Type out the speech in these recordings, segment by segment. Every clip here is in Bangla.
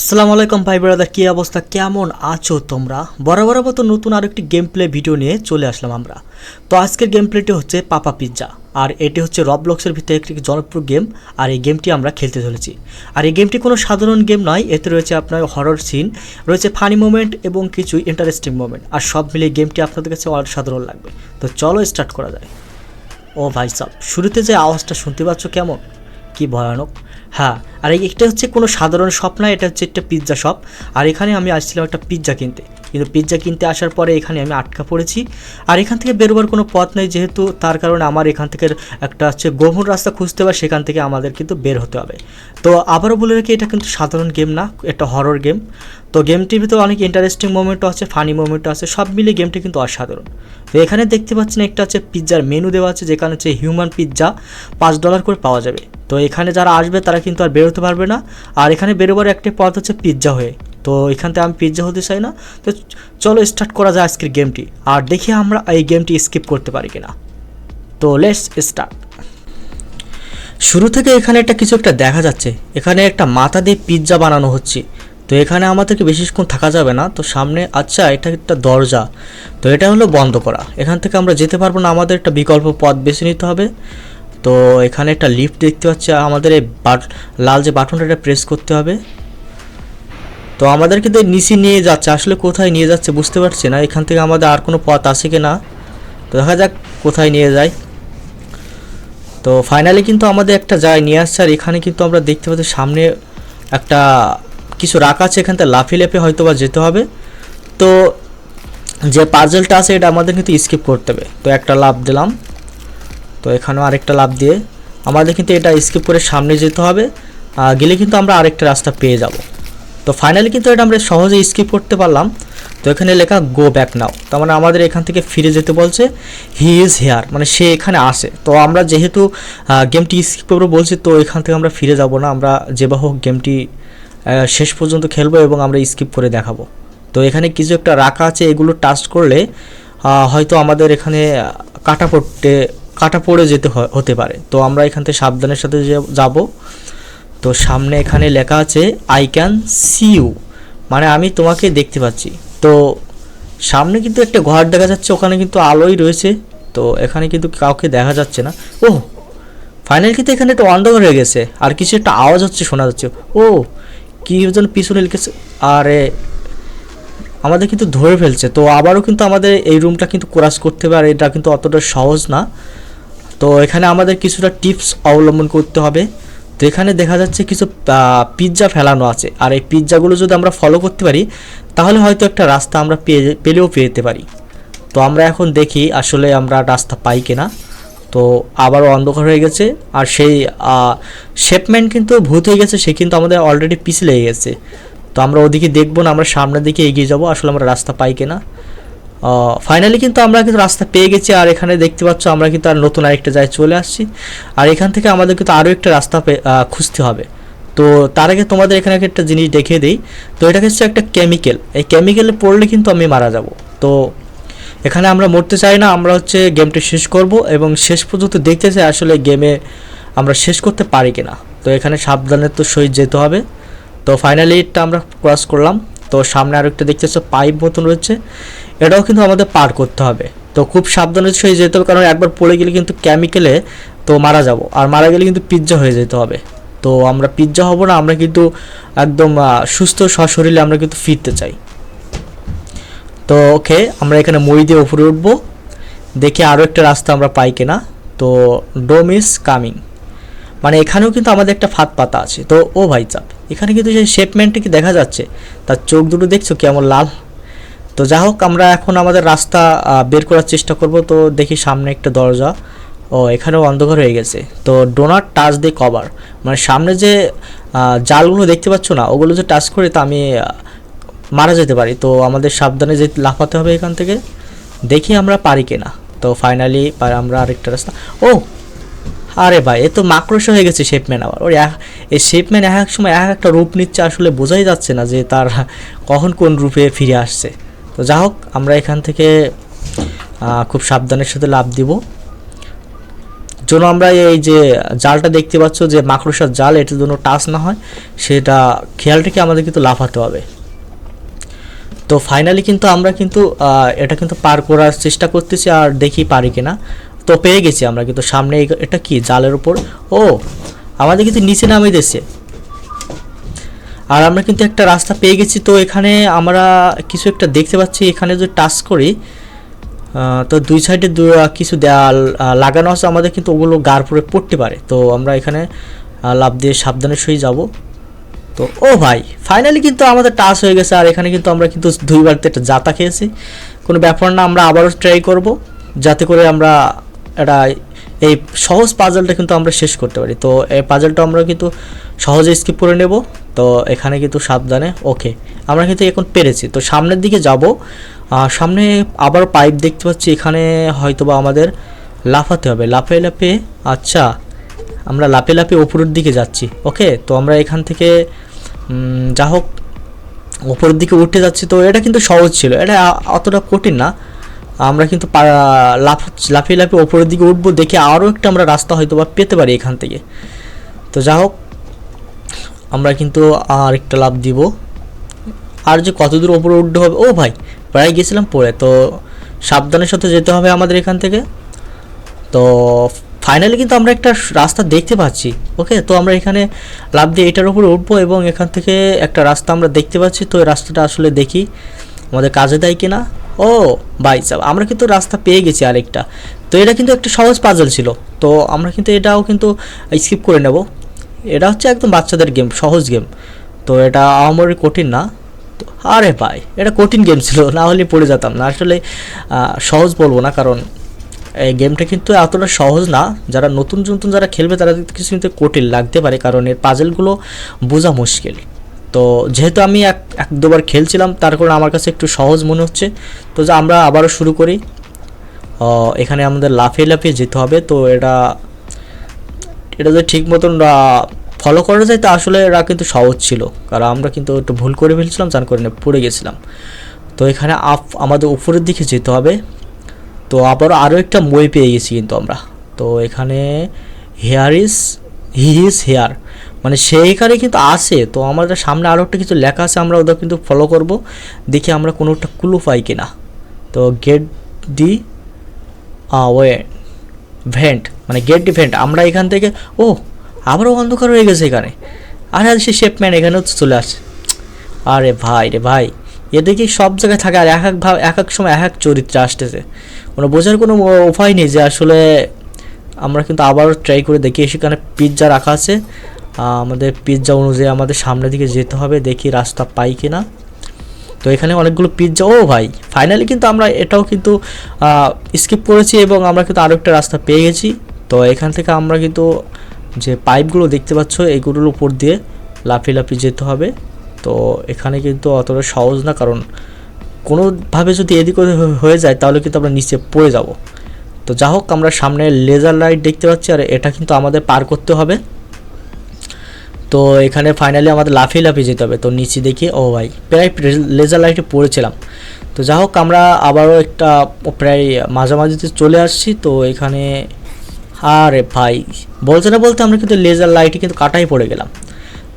আসসালামু আলাইকুম ভাই ব্রাদার, কী অবস্থা? কেমন আছো তোমরা? বরাবর মতো নতুন আরেকটি গেম প্লে ভিডিও নিয়ে চলে আসলাম আমরা। তো আজকের গেম প্লেটি হচ্ছে পাপা পিৎজা আর এটি হচ্ছে রব রবলক্সের ভিতরে একটি জনপ্রিয় গেম আর এই গেমটি আমরা খেলতে চলেছি। আর এই গেমটি কোনো সাধারণ গেম নয়, এতে রয়েছে আপনার হরর সিন রয়েছে ফানি মোমেন্ট এবং কিছু ইন্টারেস্টিং মোমেন্ট আর সব মিলিয়ে গেমটি আপনাদের কাছে অসাধারণ লাগবে। তো চলো স্টার্ট করা যায়। ও ভাই সাব, শুরুতে যে আওয়াজটা শুনতে পাচ্ছ কেমন? কি ভয়ানক। হ্যাঁ আর এটা হচ্ছে কোনো সাধারণ শপ না, এটা হচ্ছে একটা পিৎজা শপ আর এখানে আমি আসছিলাম একটা পিৎজা কিনতে। কিন্তু পিৎজা কিনতে আসার পরে এখানে আমি আটকা পড়েছি। আর এখান থেকে বেরোবার কোনো পথ নেই, যেহেতু তার কারণে আমার এখান থেকে একটা হচ্ছে গভীর রাস্তা খুঁজতে হবে, সেখান থেকে আমাদের কিন্তু বের হতে হবে। তো আবারও বলে রাখি, এটা কিন্তু সাধারণ গেম না একটা হরর গেম তো গেমটির ভিতরে অনেক ইন্টারেস্টিং মোমেন্টও আছে ফানি মোমেন্টও আছে, সব মিলিয়ে গেমটি কিন্তু অসাধারণ। তো এখানে দেখতে পাচ্ছেন একটা হচ্ছে পিৎজার মেনু দেওয়া আছে, যেখানে হচ্ছে হিউম্যান পিৎজা পাঁচ ডলার করে পাওয়া যাবে। তো এখানে যারা আসবে, তারা কিন্তু আর বেরোতে পারবে না। আর এখানে বেরোবার একটি পথ হচ্ছে পিৎজা হয়ে। তো এখান থেকে আমি পিৎজা হতে চাই না। তো চলো স্টার্ট করা যায় আজকের গেমটি আর দেখি আমরা এই গেমটি স্কিপ করতে পারি কিনা। তো লেটস স্টার্ট শুরু থেকে এখানে একটা কিছু একটা দেখা যাচ্ছে। এখানে একটা মাথা দিয়ে পিৎজা বানানো হচ্ছে। তো এখানে আমাদেরকে বেশিক্ষণ থাকা যাবে না। তো সামনে আচ্ছা এটা একটা দরজা। তো এটা হলো বন্ধ করা। এখান থেকে আমরা যেতে পারব না। আমাদের একটা বিকল্প পথ বেছে নিতে হবে। তো এখানে একটা লিফট দেখতে পাচ্ছি। আমাদের এই লাল যে বাটনটা এটা প্রেস করতে হবে। তো আমাদের কিন্তু নিচে নিয়ে যাচ্ছে, আসলে কোথায় নিয়ে যাচ্ছে বুঝতে পারছি না, এখান থেকে আমাদের আর কোনো পথ আছে কি না তো দেখা যাক কোথায় নিয়ে যায়। তো ফাইনালি কিন্তু আমাদের একটা জায়গায় নিয়ে আসছে, আর এখানে কিন্তু আমরা দেখতে পাচ্ছি সামনে একটা কিছু রাখা আছে এখান থেকে লাফিয়ে লাফিয়ে হয়তো বা যেতে হবে। তো যে পাজলটা আছে, এটা আমাদের কিন্তু স্কিপ করতে হবে। তো একটা লাভ দিলাম। তো এখানেও আরেকটা লাভ দিয়ে আমাদের কিন্তু এটা স্কিপ করে সামনে যেতে হবে। গেলে কিন্তু আমরা আরেকটা রাস্তা পেয়ে যাব। তো ফাইনালি কিন্তু এটা আমরা সহজে স্কিপ করতে পারলাম। তো এখানে লেখা গো ব্যাক নাও তার মানে আমাদের এখান থেকে ফিরে যেতে বলছে হি ইজ হেয়ার মানে সে এখানে আসে তো আমরা যেহেতু গেমটি স্কিপ করব বলছি, তো এখান থেকে আমরা ফিরে যাব না। আমরা যেবা হোক গেমটি শেষ পর্যন্ত খেলব এবং আমরা স্কিপ করে দেখাবো। তো এখানে কিছু একটা রাখা আছে, এগুলো টাচ করলে হয়তো আমাদের এখানে কাটা পড়তে কাটা পড়ে যেতে হতে পারে। তো আমরা এখান থেকে সাবধানের সাথে যাব। তো সামনে এখানে লেখা আছে আই ক্যান সি ইউ মানে আমি তোমাকে দেখতে পাচ্ছি। তো সামনে কিন্তু একটা ঘর দেখা যাচ্ছে, ওখানে কিন্তু আলোই রয়েছে। তো এখানে কিন্তু কাউকে দেখা যাচ্ছে না। ও ফাইনাল কিন্তু এখানে একটা অন্ধকার হয়ে গেছে, আর কিছু একটা আওয়াজ হচ্ছে, শোনা যাচ্ছে। ও কি যেন পিছনে লিখেছে আরে! আমাদের কিন্তু ধরে ফেলছে। তো আবারও কিন্তু আমাদের এই রুমটা কিন্তু ক্রাশ করতে হবে, আর এটা কিন্তু অতটা সহজ না। তো এখানে আমাদের কিছুটা টিপস অবলম্বন করতে হবে। তো এখানে দেখা যাচ্ছে কিছু পিৎজা ফেলানো আছে। আর এই পিৎজাগুলো যদি আমরা ফলো করতে পারি, তাহলে হয়তো একটা রাস্তা আমরা পেয়ে, পেলেও পেতে পারি। তো আমরা এখন দেখি আসলে আমরা রাস্তা পাই কিনা। তো আবারও অন্ধকার হয়ে গেছে। আর সেই শেপম্যান কিন্তু ভূত হয়ে গেছে, সে কিন্তু আমাদের অলরেডি পিছে লেগে গেছে। তো আমরা ওদিকে দেখব না, আমরা সামনের দিকে এগিয়ে যাব, আসলে আমরা রাস্তা পাই কিনা। ফাইনালি কিন্তু আমরা কিন্তু রাস্তা পেয়ে গেছি, আর এখানে দেখতে পাচ্ছ আমরা কিন্তু আর নতুন আরেকটা জায়গায় চলে আসছি। আর এখান থেকে আমাদের কিন্তু আরও একটা রাস্তা খুঁজতে হবে। তো তার আগে তোমাদের এখানে একটা জিনিস দেখিয়ে দিই। তো এটা হচ্ছে একটা কেমিক্যাল এই কেমিক্যালে পড়লে কিন্তু আমি মারা যাব। তো এখানে আমরা মরতে চাই না, আমরা হচ্ছে গেমটি শেষ করব এবং শেষ পর্যন্ত দেখতে চাই আসলে গেমে আমরা শেষ করতে পারি কিনা। তো এখানে সাবধানের তো সহিত যেতে হবে। তো ফাইনালি এটা আমরা ক্রস করলাম। তো সামনে আর একটা দেখতে পাচ্ছ, পাইপ মতন রয়েছে। এটাও কিন্তু আমাদের পার করতে হবে। তো খুব সাবধানের সহিত যেতে হবে, কারণ একবার পড়ে গেলে কিন্তু কেমিক্যালে তো মারা যাব। আর মারা গেলে কিন্তু পিৎজা হয়ে যেতে হবে। তো আমরা পিৎজা হব না, আমরা কিন্তু একদম সুস্থ সশরীরে আমরা কিন্তু ফিরতে চাই। তো ওকে, আমরা এখানে মই দিয়ে উপরে উঠবো। দেখি আরও একটা রাস্তা আমরা পাই কিনা। তো ডোম ইজ কামিং। মানে এখানেও কিন্তু আমাদের একটা ফাঁদ পাতা আছে। তো ও ভাই চাপ। এখানে কিন্তু সেই শেপমেন্টে কি দেখা যাচ্ছে, তার চোখ দুটো দেখছ কেমন লাল? তো যা হোক, আমরা এখন আমাদের রাস্তা বের করার চেষ্টা করব। তো দেখি সামনে একটা দরজা। ও, এখানেও অন্ধকার হয়ে গেছে। তো ডোনাট টাচ দিয়ে কভার মানে সামনে যে জালগুলো দেখতে পাচ্ছ না, ওগুলো যে টাচ করে তা আমি মারা যেতে পারি। তো আমাদের সাবধানে যে লাফাতে হবে এখান থেকে, দেখি আমরা পারি কিনা। তো ফাইনালি আমরা আরেকটা রাস্তা। ও আরে ভাই, এ তো মাকড়সা হয়ে গেছে শেপম্যান আবার। ওর এই শেপম্যান এক এক সময় এক একটা রূপ নিচ্ছে, আসলে বোঝাই যাচ্ছে না যে তার কখন কোন রূপে ফিরে আসছে। তো যা হোক, আমরা এখান থেকে খুব সাবধানের সাথে লাভ দিব। জন্য আমরা এই যে জালটা দেখতে পাচ্ছ, যে মাকড়সার জাল এটার জন্য টাচ না হয়, সেটা খেয়াল রেখে আমাদের কিন্তু লাফাতে হবে। তো ফাইনালি কিন্তু আমরা কিন্তু এটা কিন্তু পার করার চেষ্টা করতেছি, আর দেখি পারি কিনা। তো পেয়ে গেছি আমরা, কিন্তু সামনে এটা কি, জালের উপর? ও, আমাদের কিন্তু নিচে নামিয়ে দিচ্ছে আর আমরা কিন্তু একটা রাস্তা পেয়ে গেছি, তো এখানে আমরা কিছু একটা দেখতে পাচ্ছি, এখানে যদি টাচ করি তো দুই সাইডে কিছু দেয়াল লাগানো আছে, আমাদের কিন্তু ওগুলো গার পরে পড়তে পারে। তো আমরা এখানে লাভ দিয়ে সাবধানে সই যাব। তো, ও ভাই ফাইনালি কিন্তু আমাদের টাচ হয়ে গেছে, আর এখানে কিন্তু আমরা কিন্তু দুইবার একটা জাতা খেয়েছি। কোনো ব্যাপার না, আমরা আবারও ট্রাই করব, যাতে করে আমরা এটা এই সহজ পাজলটা কিন্তু আমরা শেষ করতে পারি। তো এই পাজলটা আমরা কিন্তু সহজে স্কিপ করে নেব। তো এখানে কিন্তু সাবধানে ওকে আমরা কিন্তু এখন পেরেছি। তো সামনের দিকে যাব। সামনে আবার পাইপ দেখতে পাচ্ছি, এখানে হয়তো বা আমাদের লাফাতে হবে। লাফে লাফে আচ্ছা আমরা লাপে লাপে উপরের দিকে যাচ্ছি ওকে তো আমরা এখান থেকে যা হোক, উপরের দিকে উঠে যাচ্ছি। তো এটা কিন্তু সহজ ছিল। এটা অতটা কঠিন না। আমরা কিন্তু লাফ লাফিয়ে লাফিয়ে ওপরের দিকে উঠবো, দেখে আরও একটা আমরা রাস্তা হয়তো বা পেতে পারি এখান থেকে। তো যা হোক, আমরা কিন্তু আর একটা লাভ দিব। আর যে কত দূর ওপরে উঠতে হবে, ও ভাই, প্রায় গেছিলাম পরে, তো সাবধানের সাথে যেতে হবে আমাদের এখান থেকে। তো ফাইনালি কিন্তু আমরা একটা রাস্তা দেখতে পাচ্ছি ওকে তো আমরা এখানে লাভ দিয়ে এটার উপরে উঠবো এবং এখান থেকে একটা রাস্তা আমরা দেখতে পাচ্ছি। তো এই রাস্তাটা আসলে দেখি। আমাদের কাজে দেয় কিনা? ও বাই সাব আমরা কিন্তু রাস্তা পেয়ে গেছি আরেকটা। তো এটা কিন্তু একটা সহজ পাজল ছিল। তো আমরা কিন্তু এটাও কিন্তু স্কিপ করে নেব। এটা হচ্ছে একদম বাচ্চাদের গেম সহজ গেম তো এটা আমার কঠিন না। তো, আরে ভাই, এটা কঠিন গেম ছিল, না হলে পড়ে যেতাম না। আসলে সহজ বলব না, কারণ এই গেমটা কিন্তু এতটা সহজ না। যারা নতুন নতুন যারা খেলবে, তারা কিছু কিন্তু কঠিন লাগতে পারে, কারণ এর পাজেলগুলো বোঝা মুশকিল। তো যেহেতু আমি এক এক দুবার খেলছিলাম, তার কারণে আমার কাছে একটু সহজ মনে হচ্ছে। তো যে আমরা আবারও শুরু করি। এখানে আমাদের লাফিয়ে লাফিয়ে যেতে হবে। তো এটা এটা যদি ঠিক মতন ফলো করা যায়, তো আসলে এরা কিন্তু সহজ ছিল। কারণ আমরা কিন্তু একটু ভুল করে ফেলছিলাম, যার কারণে পড়ে গেছিলাম। তো এখানে আপ আমাদের উপরের দিকে যেতে হবে। তো আবারও আরও একটা মই পেয়ে গেছি কিন্তু আমরা। তো এখানে here is he is here মানে সেইখানে কিন্তু আসে তো আমাদের সামনে আরও একটা কিছু লেখা আছে, আমরা ওদের কিন্তু ফলো করব। দেখি আমরা কোনো একটা ক্লু পাই কি না তো গেট ডি ওয়ে ভেন্ট মানে গেট ডি ভেন্ট আমরা এখান থেকে, ও, আবারও অন্ধকার হয়ে গেছে এখানে। আরে, আর, সে শেপম্যান এখানেও চলে আসে আরে ভাই রে ভাই, এদিকে সব জায়গায় থাকে, আর এক এক ভাব, এক এক সময় এক এক চরিত্রে আসতেছে। মানে বোঝার কোনো উপায় নেই যে আসলে আমরা কিন্তু আবারও ট্রাই করে দেখি। সেখানে পিৎজা রাখা আছে। আমাদের পিৎজা অনুযায়ী আমাদের সামনের দিকে যেতে হবে, দেখি রাস্তা পাই কি না তো এখানে অনেকগুলো পিৎজা ও ভাই ফাইনালি কিন্তু আমরা এটাও কিন্তু স্কিপ করেছি এবং আমরা কিন্তু আরও একটা রাস্তা পেয়ে গেছি। তো এখান থেকে আমরা কিন্তু যে পাইপগুলো দেখতে পাচ্ছ এইগুলোর উপর দিয়ে লাফিয়ে লাফিয়ে যেতে হবে। তো এখানে কিন্তু অতটা সহজ না, কারণ কোনোভাবে যদি এদিক হয়ে যায়, তাহলে কিন্তু আমরা নিচে পড়ে যাব। তো যা হোক, আমরা সামনে লেজার লাইট দেখতে পাচ্ছি, আর এটা কিন্তু আমাদের পার করতে হবে। তো এখানে ফাইনালি আমাদের লাফিয়ে লাফিয়ে যেতে হবে। তো নিচে দেখি, ও ভাই, প্রায় লেজার লাইটে পড়েছিলাম। তো যা হোক, আমরা আবারও একটা প্রায় মাঝামাঝিতে চলে আসছি। তো এখানে, আরে ভাই, বলতে না বলতে আমরা কিন্তু লেজার লাইটে কিন্তু কাটাই পড়ে গেলাম।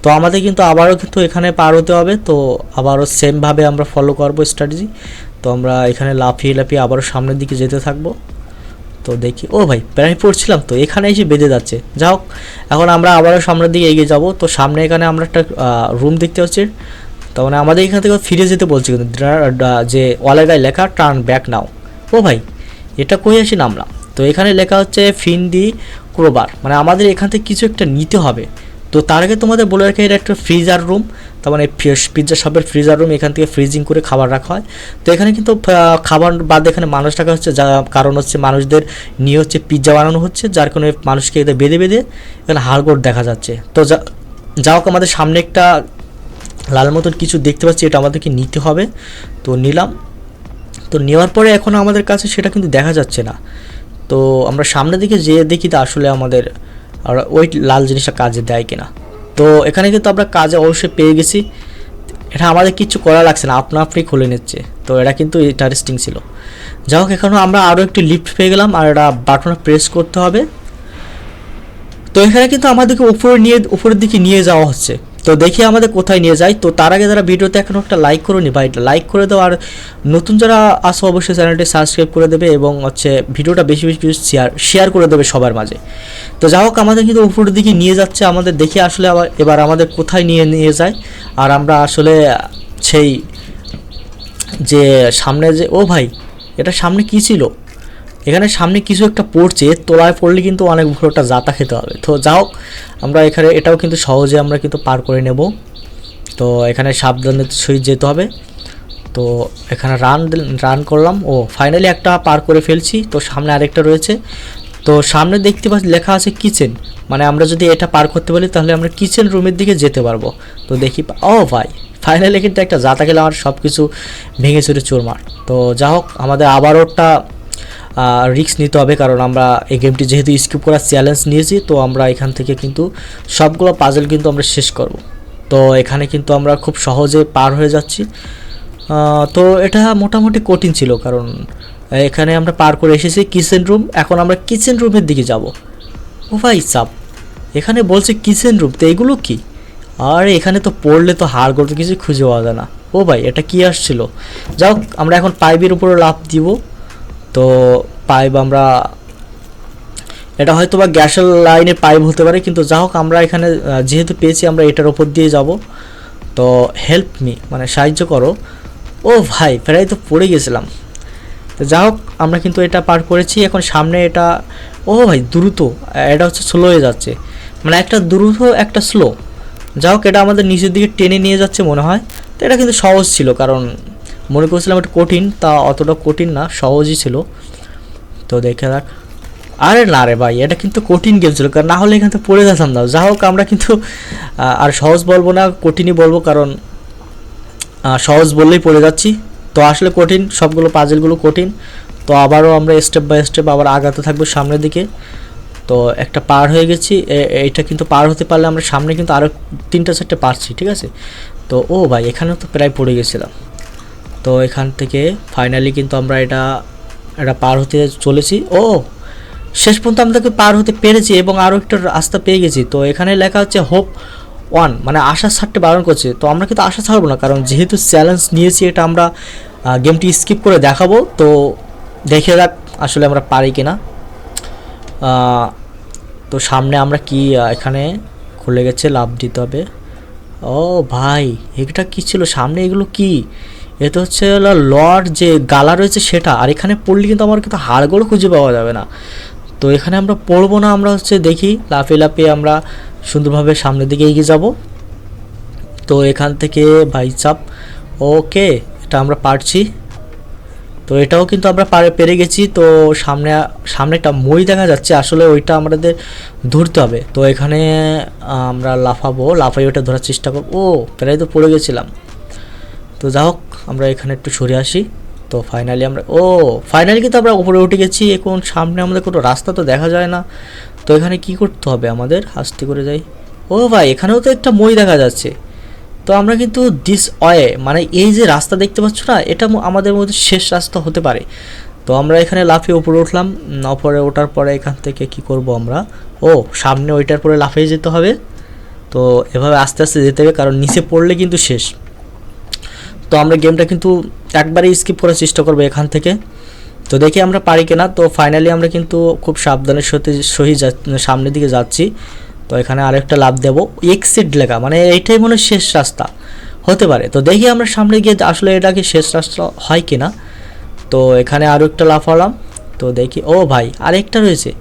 তো আমাদের কিন্তু আবারও কিন্তু এখানে পার হতে হবে। তো আবারও সেমভাবে আমরা ফলো করব স্ট্র্যাটেজি তো আমরা এখানে লাফিয়ে লাফিয়ে আবারও সামনের দিকে যেতে থাকব। তো দেখি। ও ভাই প্রায় পড়ছিলাম তো এখানে এসে বেঁধে যাচ্ছে। যা হোক, এখন আমরা আবারও সামনের দিকে এগিয়ে যাব। তো সামনে এখানে আমরা একটা রুম দেখতে পাচ্ছি। তো মানে আমাদের এখান থেকে ফিরে যেতে বলছে কিন্তু যে ওয়ালের গায়ে লেখা টার্ন ব্যাক নাও ও ভাই, এটা কই আসি আমরা তো এখানে লেখা হচ্ছে ফিন দি ক্রোবার মানে আমাদের এখান থেকে কিছু একটা নিতে হবে। তো তার আগে তোমাদের বলে রাখি, এটা একটা ফ্রিজার রুম তার মানে পিৎজা শপের ফ্রিজার রুম এখান থেকে ফ্রিজিং করে খাবার রাখা হয়। তো এখানে কিন্তু খাবার বাদ এখানে মানুষ রাখা হচ্ছে যা কারণ হচ্ছে মানুষদের নিয়ে হচ্ছে পিৎজা বানানো হচ্ছে, যার কারণে মানুষকে এদের বেঁধে বেঁধে এখানে হাড়গোড় দেখা যাচ্ছে। তো যা যা হোক আমাদের সামনে একটা লাল মতন কিছু দেখতে পাচ্ছি, এটা আমাদেরকে নিতে হবে। তো নিলাম। তো নেওয়ার পরে এখন আমাদের কাছে সেটা কিন্তু দেখা যাচ্ছে না। তো আমরা সামনের দিকে যেয়ে দেখি তো আসলে আমাদের আর ওই লাল জিনিসটা কাজে দেয় কিনা। তো এখানে কিন্তু আমরা কাজে অবশ্যই পেয়ে গেছি। এটা আমাদের কিছু করা লাগছে না, আপনা আপনি খুলে নিচ্ছে। তো এটা কিন্তু ইন্টারেস্টিং ছিল। যাই হোক, এখানে আমরা আরও একটি লিফট পেয়ে গেলাম আর এটা বাটন প্রেস করতে হবে। তো এখানে কিন্তু আমাদেরকে উপরে নিয়ে, উপরের দিকে নিয়ে যাওয়া হচ্ছে। তো দেখি আমাদের কোথায় নিয়ে যায় তো তার আগে যারা ভিডিওতে এখন একটা লাইক করে নি ভাই লাইক করে দাও, আর নতুন যারা আসো অবশ্যই চ্যানেলটি সাবস্ক্রাইব করে দেবে এবং হচ্ছে ভিডিওটা বেশি বেশি শেয়ার শেয়ার করে দেবে সবার মাঝে। তো যা হোক, আমাদের কিন্তু উপরের দিকে নিয়ে যাচ্ছে, আমাদের দেখি আসলে আবার এবার আমাদের কোথায় নিয়ে নিয়ে যায়। আর আমরা আসলে সেই যে সামনে যে, ও ভাই, এটা সামনে কি ছিল? এখানে সামনে কিছু একটা পড়ছে, তোলায় পড়লে কিন্তু অনেক বড় একটা জাতা খেতে হবে। তো যা হোক আমরা এখানে, এটাও কিন্তু সহজে আমরা কিন্তু পার করে নেব। তো এখানে সাবধানে সহিত যেতে হবে। তো এখানে রান রান করলাম। ও ফাইনালি একটা পার করে ফেলছি। তো সামনে আরেকটা রয়েছে। তো সামনে দেখতে পাচ্ছি, লেখা আছে কিচেন মানে আমরা যদি এটা পার করতে পারি, তাহলে আমরা কিচেন রুমের দিকে যেতে পারব। তো দেখি, ও ভাই ফাইনালি কিন্তু একটা জাতা খেলে আমার সব কিছু ভেঙে চুরে চুরমার। তো যা হোক আমাদের আবারও একটা রিস্ক নিতে হবে, কারণ আমরা এই গেমটি যেহেতু স্কিপ করার চ্যালেঞ্জ নিয়েছি, তো আমরা এখান থেকে কিন্তু সবগুলো পাজল কিন্তু আমরা শেষ করব। তো এখানে কিন্তু আমরা খুব সহজে পার হয়ে যাচ্ছি। তো এটা মোটামুটি কঠিন ছিল, কারণ এখানে আমরা পার করে এসেছি কিচেন রুম এখন আমরা কিচেন রুমের দিকে যাব। ও ভাই সাপ এখানে বলছে কিচেন রুম তো এগুলো কি? আর, এখানে তো পড়লে তো হাড় করতে কিছু খুঁজে পাওয়া যায় না। ও ভাই, এটা কি আসছিল? যাই হোক, আমরা এখন পাইপের উপরে লাভ দিব। তো পাইপ আমরা, এটা হয়তো বা গ্যাসের লাইনের পাইপ হতে পারে, কিন্তু যা হোক আমরা এখানে যেহেতু পেয়েছি, আমরা এটার ওপর দিয়ে যাব। তো হেল্প মি মানে সাহায্য করো। ও ভাই, প্রায় তো পড়ে গেছিলাম। তো যা হোক, আমরা কিন্তু এটা পার করেছি। এখন সামনে এটা, ও ভাই, দ্রুত, এটা হচ্ছে স্লো হয়ে যাচ্ছে। মানে একটা দ্রুত, একটা স্লো যা হোক, এটা আমাদের নিচের দিকে টেনে নিয়ে যাচ্ছে মনে হয়। তো এটা কিন্তু সহজ ছিল, কারণ মনে করছিলাম একটু কঠিন, তা অতটা কঠিন না, সহজই ছিল। তো দেখে রাখ। আরে না রে ভাই, এটা কিন্তু কঠিন গেম ছিল, কারণ না হলে এখান থেকে পড়ে যেতাম না। যা হোক, আমরা কিন্তু আর সহজ বলব না, কঠিনই বলব, কারণ সহজ বললেই পড়ে যাচ্ছি। তো আসলে কঠিন, সবগুলো পাজেলগুলো কঠিন। তো আবারও আমরা স্টেপ বাই স্টেপ আবার আগাতে থাকব সামনের দিকে। তো একটা পার হয়ে গেছি এইটা কিন্তু পার হতে পারলে আমরা সামনে কিন্তু আরও তিনটা চারটে পারছি, ঠিক আছে? তো ও ভাই, এখানেও তো প্রায় পড়ে গেছিলাম। তো এখান থেকে ফাইনালি কিন্তু আমরা এটা এটা পার হতে চলেছি। ও, শেষ পর্যন্ত আমাদেরকে পার হতে পেরেছি এবং আরও একটা রাস্তা পেয়ে গেছি। তো এখানে লেখা হচ্ছে হোপ ওয়ান মানে আশা ছাড়তে বারণ করছে। তো আমরা কিন্তু আশা ছাড়বো না, কারণ যেহেতু চ্যালেঞ্জ নিয়েছি, এটা আমরা গেমটি স্কিপ করে দেখাবো। তো দেখে রাখ আসলে আমরা পারি কিনা। তো সামনে আমরা কি এখানে খুলে গেছে, লাভ দিতে হবে। ও ভাই, এটা কি ছিল? সামনে এগুলো কি? এটা হচ্ছে হলো লর যে গালা রয়েছে সেটা, আর এখানে পড়লে কিন্তু আমার কিন্তু হাড়গুলো খুঁজে পাওয়া যাবে না। তো এখানে আমরা পড়ব না, আমরা হচ্ছে দেখি লাফে লাফিয়ে আমরা সুন্দরভাবে সামনের দিকে এগিয়ে যাব। তো এখান থেকে ভাই চাপ, ওকে, এটা আমরা পারছি। তো এটাও কিন্তু আমরা পারে, পেরে গেছি। তো সামনে সামনে একটা মই দেখা যাচ্ছে, আসলে ওইটা আমাদের ধরতে হবে। তো এখানে আমরা লাফাবো, লাফাই ওটা ধরার চেষ্টা করব। ও, প্রায় তো পড়ে গেছিলাম। তো যা হোক, আমরা এখানে একটু সরে আসি। তো ফাইনালি আমরা, ও ফাইনালি কিন্তু আমরা উপরে উঠে গেছি। এখন সামনে আমাদের কোনো রাস্তা তো দেখা যায় না। তো এখানে কি করতে হবে আমাদের? আস্তে করে যাই। ও ভাই, এখানেও তো একটা মই দেখা যাচ্ছে। তো আমরা কিন্তু দিস ওয়ে মানে এই যে রাস্তা দেখতে পাচ্ছ না, এটা আমাদের মধ্যে শেষ রাস্তা হতে পারে। তো আমরা এখানে লাফিয়ে উপরে উঠলাম। উপরে ওঠার পরে এখান থেকে কি করব আমরা? ও, সামনে ওইটার পরে লাফিয়ে যেতে হবে। তো এভাবে আস্তে আস্তে যেতে হবে, কারণ নিচে পড়লে কিন্তু শেষ। তো আমরা গেমটা কিন্তু একবারেই স্কিপ করার চেষ্টা করব এখান থেকে। তো দেখি আমরা পারি কিনা। তো ফাইনালি আমরা কিন্তু খুব সাবধানের সাথে সহি সামনের দিকে যাচ্ছি। তো এখানে আরেকটা লাভ দেব। এক্সিট লেখা মানে এইটাই মনে শেষ রাস্তা। হতে পারে। তো দেখি আমরা সামনে গিয়ে আসলে এটা কি শেষ রাস্তা হয় কিনা। তো এখানে আরও একটা লাভ হলাম তো দেখি, ও ভাই, আরেকটা রয়েছে।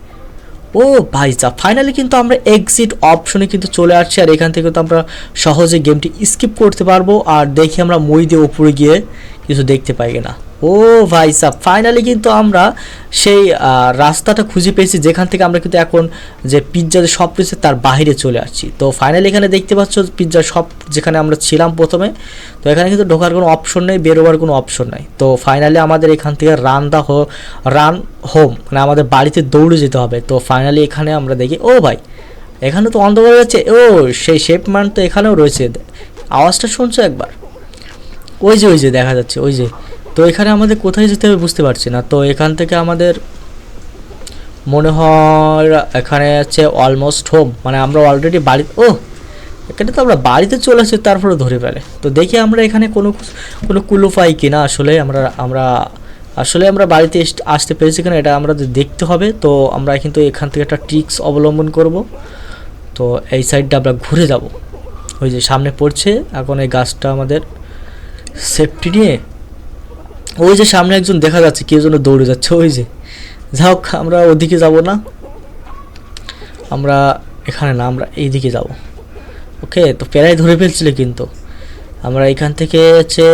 ও ভাই যা ফাইনালি কিন্তু আমরা এক্সিট অপশনে কিন্তু চলে আসছি, আর এখান থেকে তো আমরা সহজে গেমটি স্কিপ করতে পারব, আর দেখি আমরা মই দিয়ে উপরে গিয়ে কিছু দেখতে পাই কিনা। ও ভাই সাহ ফাইনালি কিন্তু আমরা সেই রাস্তাটা খুঁজে পেয়েছি, যেখান থেকে আমরা কিন্তু এখন যে পিৎজা যে সব রয়েছে তার বাইরে চলে আসছি। তো ফাইনালি এখানে দেখতে পাচ্ছ পিৎজা সব যেখানে আমরা ছিলাম প্রথমে। তো এখানে কিন্তু ঢোকার কোনো অপশন নেই, বেরোবার কোনো অপশন নাই। তো ফাইনালি আমাদের এখান থেকে রান দা হো রান হোম মানে আমাদের বাড়িতে দৌড়ে যেতে হবে। তো ফাইনালি এখানে আমরা দেখি, ও ভাই, এখানে তো অন্ধকার রয়েছে ও, সেই শেপ মান তো এখানেও রয়েছে। আওয়াজটা শুনছো একবার? ওই যে ওই যে, দেখা যাচ্ছে, ওই যে। তো এখানে আমাদের কোথায় যেতে হবে বুঝতে পারছি না। তো এখান থেকে আমাদের মনে হয় এখানে আছে অলমোস্ট হোম মানে আমরা অলরেডি বাড়ি, ও! এখানে তো আমরা বাড়িতে চলে আসছি তারপরে ধরে ফেলে। তো দেখি আমরা এখানে কোনো কোনো কুলু পাই কি না আসলে আমরা আমরা, আসলে আমরা বাড়িতে আসতে পেরেছি কিনা এটা আমরা দেখতে হবে। তো আমরা কিন্তু এখান থেকে একটা ট্রিক্স অবলম্বন করব। তো এই সাইডটা আমরা ঘুরে যাব। ওই যে সামনে পড়ছে, এখন এই গাছটা আমাদের সেফটি নিয়ে? ওই যে সামনে একজন দেখা যাচ্ছে, কেউ যেন দৌড়ে যাচ্ছে, ওই যে। যাই হোক, আমরা ওদিকে যাব না। আমরা এখানে না, আমরা এইদিকে যাব। ওকে? তো প্রায় ধরে ফেলছিল কিন্তু। আমরা এখান থেকে হচ্ছে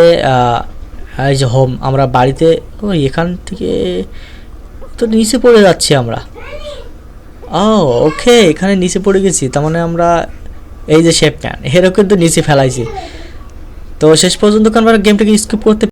এই যে হোম আমরা বাড়িতে, ওই এখান থেকে তো নিচে পড়ে যাচ্ছি আমরা। ও, ওকে, এখানে নিচে পড়ে গেছি। তার মানে আমরা এই যে শেপ ম্যান এরও কিন্তু নিচে ফেলাইছি। তো শেষ পর্যন্ত কারণ গেমটাকে স্কিপ করতে